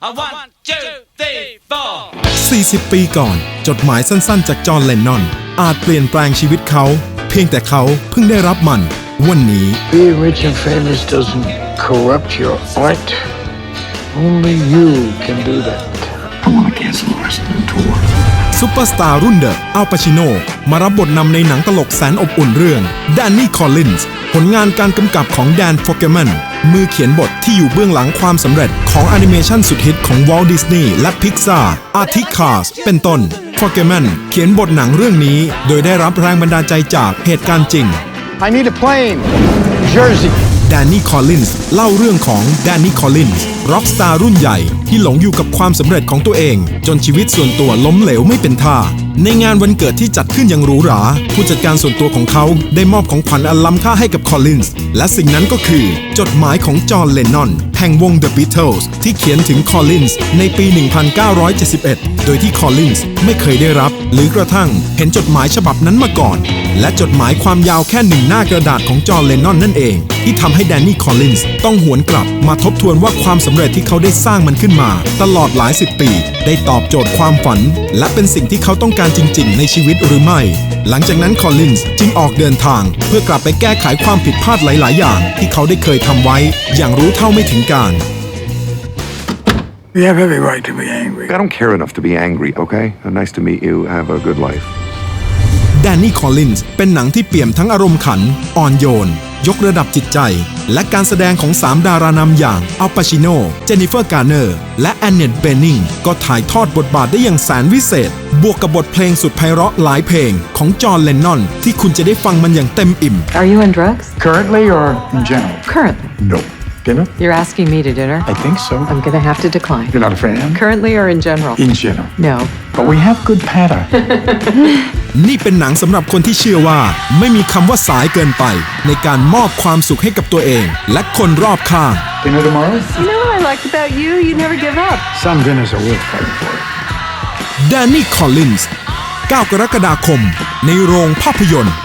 A one, two, three, four. 40 ปีก่อน จดหมายสั้นๆ จากจอห์นเลนนอน อาจเปลี่ยนแปลงชีวิตเขา เพียงแต่เขาเพิ่งได้รับมัน วันนี้ Being rich and famous doesn't corrupt your art. Only you can do that. I want to cancel the rest of the tour. ซุปเปอร์สตาร์รุ่นเดอะอัลปาชิโน มารับบทนำในหนังตลกแสนอบอุ่นเรื่องแดนนี่คอลลินส์ผลงานการกำกับของแดนโฟเกมัน มือเขียนบทที่อยู่เบื้องหลังความสำเร็จของแอนิเมชันสุดฮิตของวอลดิสนีย์และพิกซาอาทิคาสเป็นต้นโฟเกมันเขียนบทหนังเรื่องนี้ โดยได้รับแรงบันดาลใจจากเหตุการณ์จริง I need a plane. Jersey. แดนนี่คอลลินส์เล่าเรื่องของแดนนี่คอลลินส์ร็อกสตาร์รุ่นใหญ่ ที่หลงอยู่กับความสำเร็จของตัวเอง จนชีวิตส่วนตัวล้มเหลวไม่เป็นท่า ในงานวันเกิดที่จัดขึ้นอย่างหรูหรา ผู้จัดการส่วนตัวของเขาได้มอบของขวัญอันล้ำค่าให้กับคอลลินส์และสิ่งนั้นก็คือ จดหมายของจอห์นเลนนอนแห่งวง The Beatles ที่เขียนถึงคอลลินส์ในปี 1971 โดยที่คอลลินส์ไม่เคยได้รับ หรือกระทั่งเห็นจดหมายฉบับนั้นมาก่อน และจดหมายความยาวแค่หนึ่งหน้ากระดาษของจอห์นเลนนอนนั่นเอง ที่ทำให้แดนนี่คอลลินส์ต้องหวนกลับมาทบทวนว่าความสำเร็จที่เขาได้สร้างมันขึ้นมาตลอดหลายสิบปี ได้ตอบโจทย์ความฝัน และเป็นสิ่งที่เขาต้องการจริง ๆ ในชีวิตหรือไม่ หลังจากนั้นคอลลินส์จึงออกเดินทาง เพื่อกลับไปแก้ไขความผิดพลาดหลาย ๆ อย่าง ที่เขาได้เคยทำไว้ อย่างรู้เท่าไม่ถึงการ We have every right to be angry. I don't care enough to be angry, okay? Nice to meet you. Have a good life. แดนนี่คอลลินส์เป็นหนังที่เปี่ยมทั้งอารมณ์ขัน อ่อนโยน ยกระดับจิตใจ และการแสดงของ 3 ดารานำอย่างอัลปาชิโน เจนนิเฟอร์ การ์เนอร์ และแอนเนตเบนนิงก็ถ่ายทอดบทบาทได้อย่างแสนวิเศษ บวกกับบทเพลงสุดไพเราะหลายเพลงของจอห์นเลนนอนที่คุณจะได้ฟังมันอย่างเต็มอิ่ม Are you on drugs? Currently or in general? Currently. No. Dinner? You're asking me to dinner? I think so. I'm gonna have to decline. You're not a fan? Currently or in general? In general. No. But we have good patter. นี่เป็นหนังสำหรับคนที่เชื่อว่า ไม่มีคำว่าสายเกินไป ในการมอบความสุขให้กับตัวเอง และคนรอบข้าง Dinner tomorrow? You know what I like about you? You never give up. Some dinners are worth fighting for. แดนนี่ คอลลินส์ 9 กรกฎาคม ในโรงภาพยนตร์